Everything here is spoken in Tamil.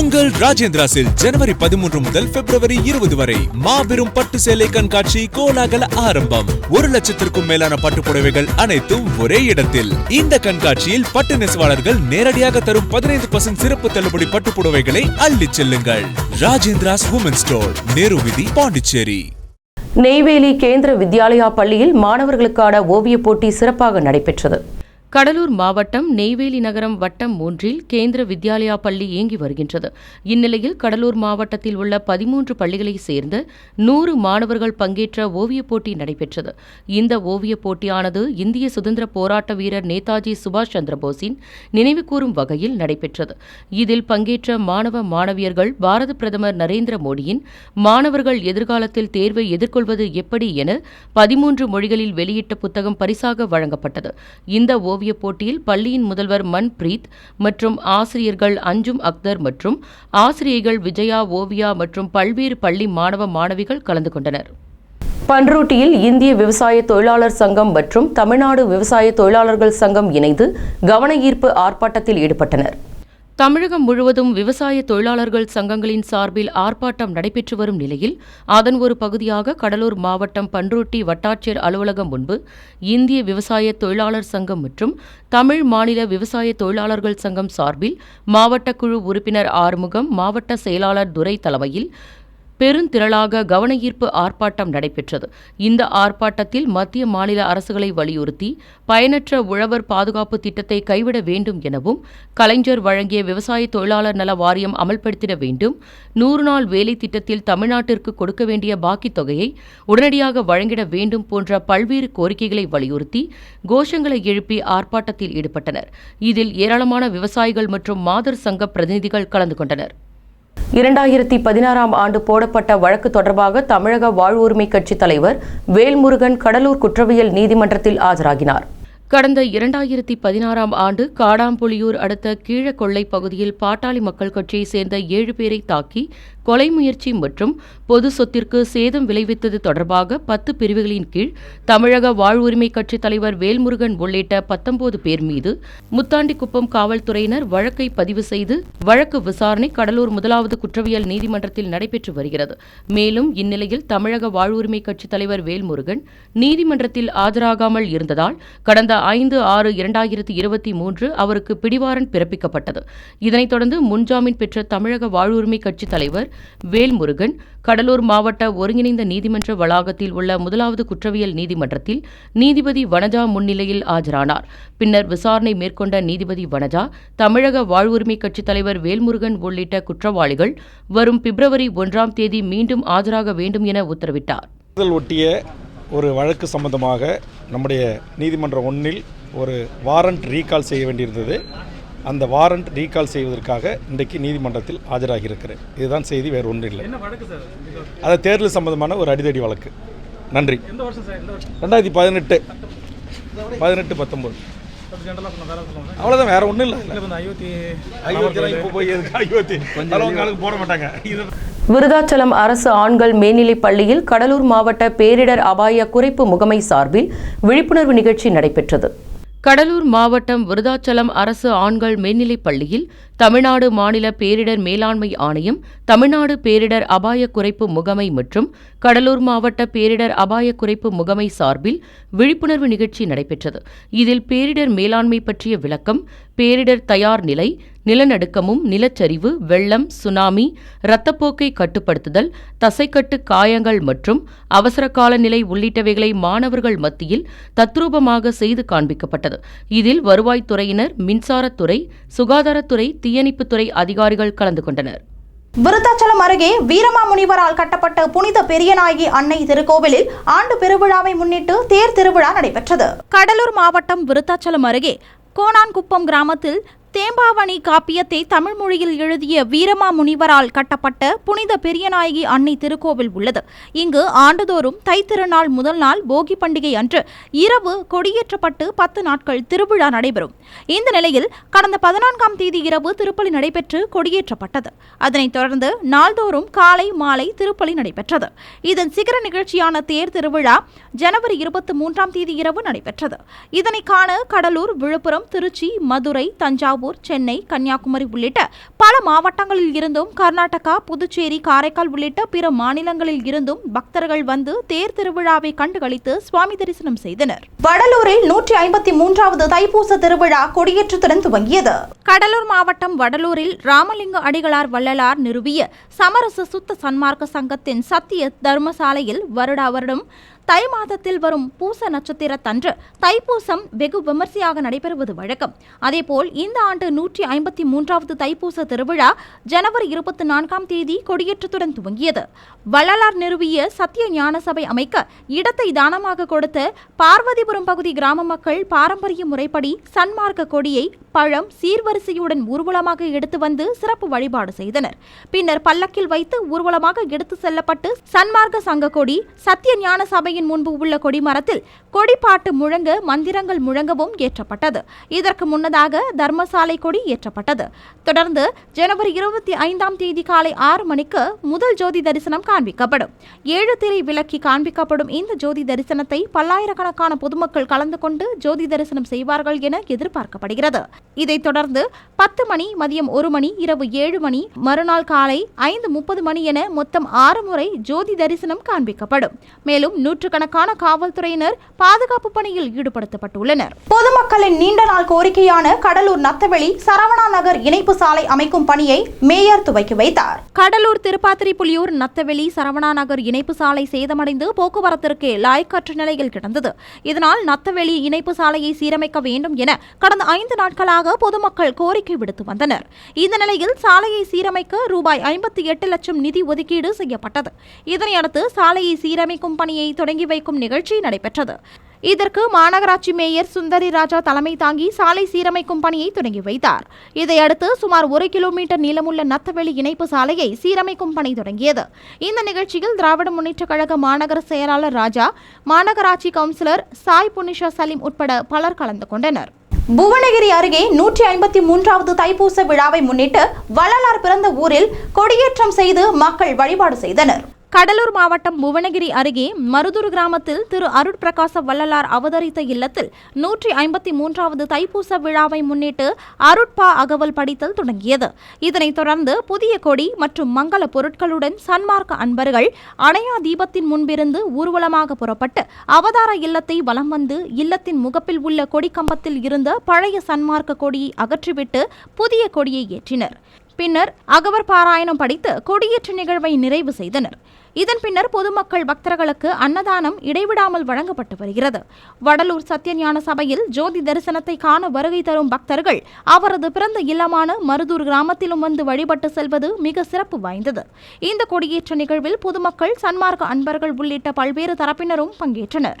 உங்கள் ராஜேந்திராஸில் ஜனவரி பதிமூன்று முதல் பிப்ரவரி இருபது வரை மாபெரும் பட்டு சேலை கண்காட்சி கோலாகல ஆரம்பம். ஒரு லட்சத்திற்கும் மேலான பட்டு புடவைகள் அனைத்தும் ஒரே இடத்தில். இந்த கண்காட்சியில் பட்டு நெசவாளர்கள் நேரடியாக தரும் பதினைந்து பர்சன்ட் சிறப்பு தள்ளுபடி பட்டு புடவைகளை அள்ளிச் செல்லுங்கள். ராஜேந்திராஸ் உமன் ஸ்டோர் நேரு விதி பாண்டிச்சேரி. நெய்வேலி கேந்திர வித்யாலயா பள்ளியில் மாணவர்களுக்கான ஓவியப் போட்டி சிறப்பாக நடைபெற்றது. கடலூர் மாவட்டம் நெய்வேலி நகரம் வட்டம் மூன்றில் கேந்திர வித்யாலயா பள்ளி இயங்கி வருகின்றது. இந்நிலையில் கடலூர் மாவட்டத்தில் உள்ள பதிமூன்று பள்ளிகளைச் சேர்ந்த நூறு மாணவர்கள் பங்கேற்ற ஓவியப் போட்டி நடைபெற்றது. இந்த ஓவியப் போட்டியானது இந்திய சுதந்திர போராட்ட வீரர் நேதாஜி சுபாஷ் சந்திரபோஸின் நினைவுகூரும் வகையில் நடைபெற்றது. இதில் பங்கேற்ற மாணவ மாணவியர்கள் பாரத பிரதமர் நரேந்திர மோடியின் மாணவர்கள் எதிர்காலத்தில் தேர்வை எதிர்கொள்வது எப்படி என பதிமூன்று மொழிகளில் வெளியிட்ட புத்தகம் பரிசாக வழங்கப்பட்டது. இந்த ஓவியப் போட்டியில் பள்ளியின் முதல்வர் மன்பிரீத் மற்றும் ஆசிரியர்கள் அஞ்சும் அக்தர் மற்றும் ஆசிரியைகள் விஜயா ஓவியா மற்றும் பல்வேறு பள்ளி மாணவ மாணவிகள் கலந்து கொண்டனர். பன்ருட்டியில் இந்திய விவசாய தொழிலாளர் சங்கம் மற்றும் தமிழ்நாடு விவசாய தொழிலாளர்கள் சங்கம் இணைந்து கவன ஈர்ப்பு ஆர்ப்பாட்டத்தில் ஈடுபட்டனர். தமிழகம் முழுவதும் விவசாய தொழிலாளர்கள் சங்கங்களின் சார்பில் ஆர்ப்பாட்டம் நடைபெற்று வரும் நிலையில் அதன் ஒரு பகுதியாக கடலூர் மாவட்டம் பன்ருட்டி வட்டாட்சியர் அலுவலகம் முன்பு இந்திய விவசாய தொழிலாளர் சங்கம் மற்றும் தமிழ் மாநில விவசாய தொழிலாளர்கள் சங்கம் சார்பில் மாவட்ட குழு உறுப்பினர் ஆறுமுகம் மாவட்ட செயலாளர் துரை தலைமையில் பெருந்திரளாக கவனஈர்ப்பு ஆர்ப்பாட்டம் நடைபெற்றது. இந்த ஆர்ப்பாட்டத்தில் மத்திய மாநில அரசுகளை வலியுறுத்தி பயனற்ற உழவர் பாதுகாப்பு திட்டத்தை கைவிட வேண்டும் எனவும் கலைஞர் வழங்கிய விவசாய தொழிலாளர் நல வாரியம் அமல்படுத்திட வேண்டும் நூறு நாள் வேலை திட்டத்தில் தமிழ்நாட்டிற்கு கொடுக்க வேண்டிய பாக்கித் தொகையை உடனடியாக வழங்கிட வேண்டும் போன்ற பல்வேறு கோரிக்கைகளை வலியுறுத்தி கோஷங்களை எழுப்பி ஆர்ப்பாட்டத்தில் ஈடுபட்டனர். இதில் ஏராளமான விவசாயிகள் மற்றும் மாதர் சங்க பிரதிநிதிகள் கலந்து கொண்டனர். இரண்டாயிரத்தி பதினாறாம் ஆண்டு போடப்பட்ட வழக்கு தொடர்பாக தமிழக வாழ்வுரிமை கட்சி தலைவர் வேல்முருகன் கடலூர் குற்றவியல் நீதிமன்றத்தில் ஆஜராகினார். கடந்த இரண்டாயிரத்தி பதினாறாம் ஆண்டு காடாம்புலியூர் அடுத்த கீழக்கொள்ளை பகுதியில் பாட்டாளி மக்கள் கட்சியைச் சேர்ந்த ஏழு பேரை தாக்கி கொலை முயற்சி மற்றும் பொது சொத்திற்கு சேதம் விளைவித்தது தொடர்பாக பத்து பிரிவுகளின் கீழ் தமிழக வாழ்வுரிமை கட்சி தலைவர் வேல்முருகன் உள்ளிட்ட பத்தொன்பது பேர் மீது முத்தாண்டிக்குப்பம் காவல்துறையினர் வழக்கை பதிவு செய்து வழக்கு விசாரணை கடலூர் முதலாவது குற்றவியல் நீதிமன்றத்தில் நடைபெற்று வருகிறது. மேலும் இந்நிலையில் தமிழக வாழ்வுரிமை கட்சி தலைவர் வேல்முருகன் நீதிமன்றத்தில் ஆஜராகாமல் இருந்ததால் கடந்த ஐந்து ஆறு இரண்டாயிரத்தி இருபத்தி மூன்று அவருக்கு பிடிவாரண்ட் பிறப்பிக்கப்பட்டது. இதனைத் தொடர்ந்து முன்ஜாமீன் பெற்ற தமிழக வாழ்வுரிமை கட்சி தலைவர் வேல்முருகன் கடலூர் மாவட்ட ஒருங்கிணைந்த நீதிமன்ற வளாகத்தில் உள்ள முதலாவது குற்றவியல் நீதிமன்றத்தில் நீதிபதி வனஜா முன்னிலையில் ஆஜரானார். பின்னர் விசாரணை மேற்கொண்ட நீதிபதி வனஜா தமிழக வாழ்வுரிமை கட்சித் தலைவர் வேல்முருகன் உள்ளிட்ட குற்றவாளிகள் வரும் பிப்ரவரி ஒன்றாம் தேதி மீண்டும் ஆஜராக வேண்டும் என உத்தரவிட்டார். ஒட்டிய ஒரு வழக்கு சம்பந்தமாக நம்முடைய நீதிமன்ற ஒன்றில் ஒரு வாரண்ட் ரீகால் செய்ய வேண்டியிருந்தது. அந்த வாரண்ட் ரீகால் செய்வதற்காக இன்றைக்கு நீதிமன்றத்தில் ஆஜராகியிருக்கிறேன். இதுதான் செய்தி வேறு ஒன்றும் இல்லை. அது தேர்தல் சம்பந்தமான ஒரு அடிதடி வழக்கு. நன்றி. ரெண்டாயிரத்தி பதினெட்டு. பதினெட்டு பத்தொம்போது. அவ்வளோதான் வேற ஒன்றும் இல்லை. அயோத்தி போய் அயோத்தி போட மாட்டாங்க. இது விருதாச்சலம் அரசு ஆண்கள் மேல்நிலைப் பள்ளியில் கடலூர் மாவட்ட பேரிடர் அபாய குறைப்பு முகமை சார்பில் விழிப்புணர்வு நிகழ்ச்சி நடைபெற்றது. கடலூர் மாவட்டம் விருதாச்சலம் அரசு ஆண்கள் மேல்நிலைப் பள்ளியில் தமிழ்நாடு மாநில பேரிடர் மேலாண்மை ஆணையம் தமிழ்நாடு பேரிடர் அபாய குறைப்பு முகமை மற்றும் கடலூர் மாவட்ட பேரிடர் அபாய குறைப்பு முகமை சார்பில் விழிப்புணர்வு நிகழ்ச்சி நடைபெற்றது. இதில் பேரிடர் மேலாண்மை பற்றிய விளக்கம் பேரிடர் தயார் நிலை நிலநடுக்கமும் நிலச்சரிவு வெள்ளம் சுனாமி இரத்தப்போக்கை கட்டுப்படுத்துதல் தசைக்கட்டு காயங்கள் மற்றும் அவசரகால நிலை உள்ளிட்டவைகளை மாணவர்கள் மத்தியில் தத்ரூபமாக செய்து காண்பிக்கப்பட்டது. இதில் வருவாய்த்துறையினர் மின்சாரத்துறை சுகாதாரத்துறை தீயணைப்புத்துறை அதிகாரிகள் கலந்து கொண்டனர். விருத்தாச்சலம் அருகே வீரமாமுனிவரால் கட்டப்பட்ட புனித பெரியநாயகி அன்னை திருக்கோவிலில் ஆண்டு பெருவிழாவை முன்னிட்டு தேர் திருவிழா நடைபெற்றது. கடலூர் மாவட்டம் விருத்தாச்சலம் அருகே கோணான்குப்பம் கிராமத்தில் தேம்பாவணி காப்பியத்தை தமிழ் மொழியில் எழுதிய வீரமா முனிவரால் கட்டப்பட்ட புனித பெரியநாயகி அன்னை திருக்கோவில் உள்ளது. இங்கு ஆண்டுதோறும் தைத்திருநாள் முதல் நாள் போகி பண்டிகை அன்று இரவு கொடியேற்றப்பட்டு பத்து நாட்கள் திருவிழா நடைபெறும். இந்த நிலையில் கடந்த பதினான்காம் தேதி இரவு திருப்பலி நடைபெற்று கொடியேற்றப்பட்டது. அதனைத் தொடர்ந்து நாள்தோறும் காலை மாலை திருப்பலி நடைபெற்றது. இதன் சிகர நிகழ்ச்சியான தேர் திருவிழா ஜனவரி இருபத்தி மூன்றாம் தேதி இரவு நடைபெற்றது. இதனை காண கடலூர் விழுப்புரம் திருச்சி மதுரை தஞ்சாவூர் தஞ்சாவூர் சென்னை கன்னியாகுமரி உள்ளிட்ட பல மாவட்டங்களில் இருந்தும் கர்நாடகா புதுச்சேரி காரைக்கால் உள்ளிட்ட பிற மாநிலங்களில் இருந்தும் பக்தர்கள் வந்து தேர் திருவிழாவை கண்டுகளித்து சுவாமி தரிசனம் செய்தனர். வடலூரில் நூற்றி ஐம்பத்தி மூன்றாவது தைப்பூச திருவிழா கொடியேற்றத்துடன் துவங்கியது. கடலூர் மாவட்டம் வடலூரில் ராமலிங்க அடிகளார் வள்ளலார் நிறுவிய சமரச சுத்த சன்மார்க்க சங்கத்தின் சத்திய தர்மசாலையில் வருடா வருடம் தை மாதத்தில் வரும் பூச நட்சத்திரத்தன்று தைப்பூசம் வெகு விமர்சையாக நடைபெறுவது வழக்கம். அதேபோல் இந்த ஆண்டு நூற்றி ஐம்பத்தி மூன்றாவது தைப்பூச திருவிழா ஜனவரி இருபத்தி நான்காம் தேதி கொடியேற்றத்துடன் துவங்கியது. வள்ளலார் நிறுவிய சத்திய ஞான சபை அமைக்க இடத்தை தானமாக கொடுத்த பார்வதிபுரம் பகுதி கிராம மக்கள் பாரம்பரிய முறைப்படி சன்மார்க்க கொடியை பழம் சீர்வரிசையுடன் ஊர்வலமாக எடுத்து வந்து சிறப்பு வழிபாடு செய்தனர். பின்னர் பல்லக்கில் வைத்து ஊர்வலமாக எடுத்து செல்லப்பட்டு சன்மார்க்க சங்க கொடி சத்திய ஞான சபை அரண்மனையின் முன்பு உள்ள கொடிமரத்தில் கொடிப்பாட்டு முழங்க மந்திரங்கள் முழங்கவும் ஏற்றப்பட்டது. இதற்கு முன்னதாக தர்மசாலை கொடி ஏற்றப்பட்டது. தொடர்ந்து ஜனவரி இருபத்தி ஐந்தாம் தேதி காலை ஆறு மணிக்கு முதல் ஜோதி தரிசனம் காண்பிக்கப்படும். ஏழு திரை விலக்கி காண்பிக்கப்படும் இந்த ஜோதி தரிசனத்தை பல்லாயிரக்கணக்கான பொதுமக்கள் கலந்து கொண்டு ஜோதி தரிசனம் செய்வார்கள் என எதிர்பார்க்கப்படுகிறது. இதைத் தொடர்ந்து பத்து மணி மதியம் ஒரு மணி இரவு ஏழு மணி மறுநாள் காலை ஐந்து முப்பது மணி என மொத்தம் ஆறு முறை ஜோதி தரிசனம் காண்பிக்கப்படும். மேலும் நூற்று நூற்றுக்கணக்கான காவல்துறையினர் பாதுகாப்பு பணியில் ஈடுபடுத்தப்பட்டுள்ளனர். பொதுமக்களின் நீண்ட நாள் கோரிக்கையான கடலூர் நத்தவெளி சரவணா நகர் இணைப்பு சாலை அமைக்கும் பணியை மேயர் துவக்கி வைத்தார். கடலூர் திருப்பாத்திரி புலியூர் நத்தவெளி சரவணா நகர் இணைப்பு சாலை சேதமடைந்து போக்குவரத்திற்கு லாய்க்கற்ற நிலையில் கிடந்தது. இதனால் நத்தவெளி இணைப்பு சாலையை சீரமைக்க வேண்டும் என கடந்த ஐந்து நாட்களாக பொதுமக்கள் கோரிக்கை விடுத்து வந்தனர். இந்த நிலையில் சாலையை சீரமைக்க ரூபாய் ஐம்பத்தி எட்டு லட்சம் நிதி ஒதுக்கீடு செய்யப்பட்டது. இதனையடுத்து சாலையை சீரமைக்கும் பணியை தொடங்கி வைக்கும் நிகழ்ச்சி நடைபெற்றது. இதற்கு மாநகராட்சி மேயர் சுந்தரி ராஜா தலைமை தாங்கி சாலை சீரமைக்கும் பணியை தொடங்கி வைத்தார். இதையடுத்து சுமார் ஒரு கிலோமீட்டர் நீளமுள்ள நத்தவெளி இணைப்பு சாலையை சீரமைக்கும் பணி தொடங்கியது. இந்த நிகழ்ச்சியில் திராவிட முன்னேற்றக் கழக மாநகர செயலாளர் ராஜா மாநகராட்சி கவுன்சிலர் சாய் புனிஷா சலீம் உட்பட பலர் கலந்து கொண்டனர். புவனகிரி அருகே நூற்றி ஐம்பத்தி மூன்றாவது தைப்பூச விழாவை முன்னிட்டு வள்ளலார் பிறந்த ஊரில் கொடியேற்றம் செய்து மக்கள் வழிபாடு செய்தனர். கடலூர் மாவட்டம் புவனகிரி அருகே மருதூர் கிராமத்தில் திரு அருட்பிரகாச வள்ளலார் அவதரித்த இல்லத்தில் நூற்றி ஐம்பத்தி மூன்றாவது தைப்பூச விழாவை முன்னிட்டு அருட்பா அகவல் படித்தல் தொடங்கியது. இதனைத் தொடர்ந்து புதிய கொடி மற்றும் மங்கள பொருட்களுடன் சன்மார்க்க அன்பர்கள் அணையா தீபத்தின் முன்பிருந்து ஊர்வலமாக புறப்பட்டு அவதார இல்லத்தை வலம் வந்து இல்லத்தின் முகப்பில் உள்ள கொடி கம்பத்தில் இருந்த பழைய சன்மார்க்க கொடியை அகற்றிவிட்டு புதிய கொடியை ஏற்றினர். பின்னர் அகவர் பாராயணம் படித்து கொடியேற்ற நிகழ்வை நிறைவு செய்தனர். இதன் பின்னர் பொதுமக்கள் பக்தர்களுக்கு அன்னதானம் இடைவிடாமல் வழங்கப்பட்டு வருகிறது. வடலூர் சத்யஞான சபையில் ஜோதி தரிசனத்தை காண வருகை தரும் பக்தர்கள் அவரது பிறந்த இல்லமான மருதூர் கிராமத்திலும் வந்து வழிபட்டு செல்வது மிக சிறப்பு வாய்ந்தது. இந்த கொடியேற்ற நிகழ்வில் பொதுமக்கள் சன்மார்க்க அன்பர்கள் உள்ளிட்ட பல்வேறு தரப்பினரும் பங்கேற்றனர்.